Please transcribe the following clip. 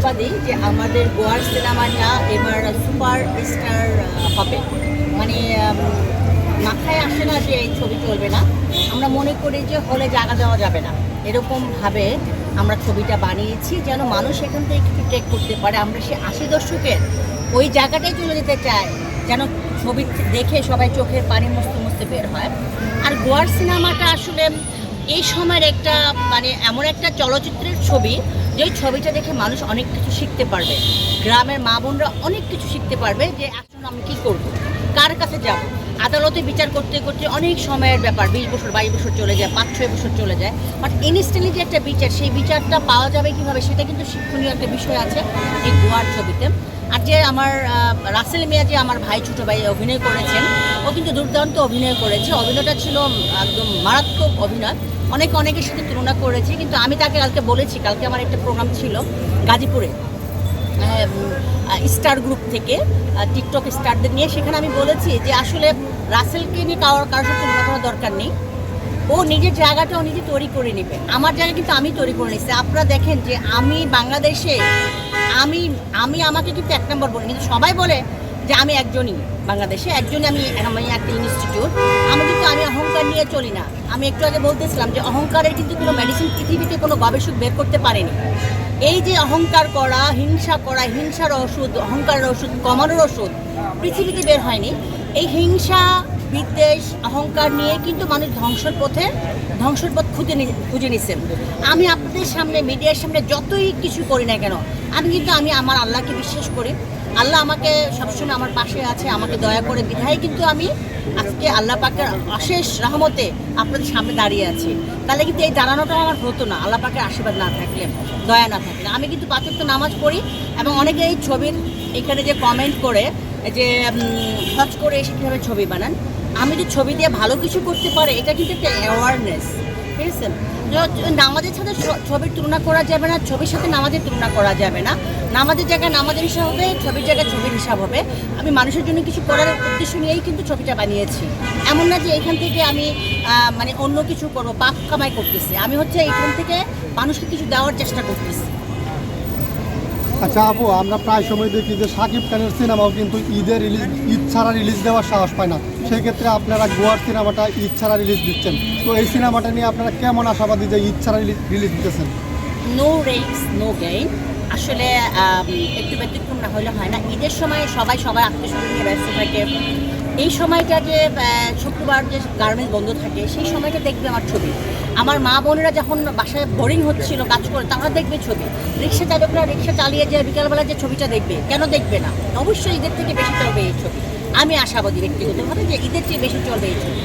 আশাবাদী যে আমাদের গোয়ার সিনেমাটা এবার সুপার স্টার হবে। মানে মাথায় আসে না যে এই ছবি চলবে না। আমরা মনে করি যে হলে জায়গা দেওয়া যাবে না। এরকমভাবে আমরা ছবিটা বানিয়েছি যেন মানুষ এখান থেকে কিছু টেক করতে পারে। আমরা সে আশি দশকের ওই জায়গাটাই চলে যেতে চাই, যেন ছবি দেখে সবাই চোখের পানি মুছতে মুছতে বের হয়। আর গোয়ার সিনেমাটা আসলে এই সময়ের একটা মানে এমন একটা চলচ্চিত্রের ছবি, যে ছবিটা দেখে মানুষ অনেক কিছু শিখতে পারবে। গ্রামের মা বোনরা অনেক কিছু শিখতে পারবে যে এখন আমি কী করব, কার কাছে যাব। আদালতে বিচার করতে করতে অনেক সময়ের ব্যাপার, বিশ বছর, বাইশ বছর চলে যায়, পাঁচ, ছয় বছর চলে যায়। বাট ইনস্ট্যান্টলি যে একটা বিচার, সেই বিচারটা পাওয়া যাবে কীভাবে, সেটা কিন্তু শিক্ষণীয় একটা বিষয় আছে এই গোয়ার ছবিতে। আর যে আমার রাসেল মিয়া যে আমার ভাই, ছোটো ভাই অভিনয় করেছেন, ও কিন্তু দুর্দান্ত অভিনয় করেছে। অভিনয়টা ছিল একদম মারাত্মক অভিনয়। অনেক অনেকের সাথে তুলনা করেছি, কিন্তু আমি তাকে কালকে বলেছি, কালকে আমার একটা প্রোগ্রাম ছিল গাজীপুরে স্টার গ্রুপ থেকে টিকটক স্টারদের নিয়ে, সেখানে আমি বলেছি যে আসলে রাসেলকে নিয়ে কারোর কারোর সাথে তুলনা করার দরকার নেই। ও নিজের জায়গাটা ও নিজে তৈরি করে নেবে। আমার জায়গা কিন্তু আমি তৈরি করে নিচ্ছি আপনারা দেখেন যে আমি বাংলাদেশে, আমি আমি আমাকে কিন্তু এক নম্বর বলি, কিন্তু সবাই বলে যে আমি একজনই বাংলাদেশে, একজনই আমি আমি একটা ইনস্টিটিউট নিয়ে চলি না। আমি একটু আগে বলতেছিলাম যে অহংকারের কিন্তু কোনো মেডিসিন পৃথিবীতে কোনো গবেষক বের করতে পারেনি। এই যে অহংকার করা, হিংসা করা, হিংসার ওষুধ, অহংকারের ওষুধ, কমানোর ওষুধ পৃথিবীতে বের হয়নি। এই হিংসা, বিদ্বেষ, অহংকার নিয়ে কিন্তু মানুষ ধ্বংসের পথে, ধ্বংসের পথ খুঁজে খুঁজে নিছেন আমি আপনাদের সামনে মিডিয়ার সামনে যতই কিছু করি না কেন, আমি কিন্তু, আমি আমার আল্লাহকে বিশ্বাস করি। আল্লাহ আমাকে সবসময় আমার পাশে আছে, আমাকে দয়া করে বিধায়, কিন্তু আমি আজকে আল্লাহ পাকের অশেষ রহমতে আপনাদের সামনে দাঁড়িয়ে আছি। তাহলে কিন্তু এই দাঁড়ানোটাও আমার হতো না, আল্লাহ পাকের আশীর্বাদ না থাকলে, দয়া না থাকলে। আমি কিন্তু পাঁচক্ত নামাজ পড়ি এবং অনেকে এই ছবির এখানে যে কমেন্ট করে, যে হজ করে এসে কীভাবে ছবি বানান, আমি যে ছবি দিয়ে ভালো কিছু করতে পারে, এটা কিন্তু একটা অ্যাওয়ারনেস নামাজের সাথে ছবির তুলনা করা যাবে না, ছবির সাথে নামাজের তুলনা করা যাবে না। নামাজের জায়গায় নামাজের হিসাব হবে, ছবির জায়গায় ছবির হিসাব হবে। আমি মানুষের জন্য কিছু করার উদ্দেশ্য নিয়েই কিন্তু ছবিটা বানিয়েছি। এমন না যে এখান থেকে আমি মানে অন্য কিছু করব, পাপ কামাই করতেছি। আমি হচ্ছে এখান থেকে মানুষকে কিছু দেওয়ার চেষ্টা করতেছি। আচ্ছা আপু, আমরা প্রায় সময় দেখি যে সাকিব খানের সিনেমাও কিন্তু ঈদের রিলিজ ঈদ ছাড়া রিলিজ দেওয়ার সাহস পায় না। সেক্ষেত্রে আপনারা গোয়ার সিনেমাটা ঈদ ছাড়া রিলিজ দিচ্ছেন। তো এই সিনেমাটা নিয়ে আপনারা কেমন আশাবাদী যে ঈদ ছাড়া রিলিজ দিতেছেন? নো রেক্স নো গেইন আসলে একটু ব্যতিক্রম না হলে হয় না। ঈদের সময় সবাই সবাই আত্মীয় স্বজন নিয়ে ব্যস্ত থাকে। এই সময়টা যে শুক্রবার যে গার্মেন্টস বন্ধ থাকে, সেই সময়টা দেখবে আমার ছবি। আমার মা বোনেরা যখন বাসায় বোরিং হচ্ছিল, কাজ করে, তারা দেখবে ছবি। রিক্সা চালকরা রিক্সা চালিয়ে যে বিকালবেলা যে ছবিটা দেখবে, কেন দেখবে না? অবশ্যই ঈদের থেকে বেশি চলবে এই ছবি। আমি আশাবাদী ব্যক্তিগতভাবে যে ঈদের চেয়ে বেশি চলবে এই ছবি।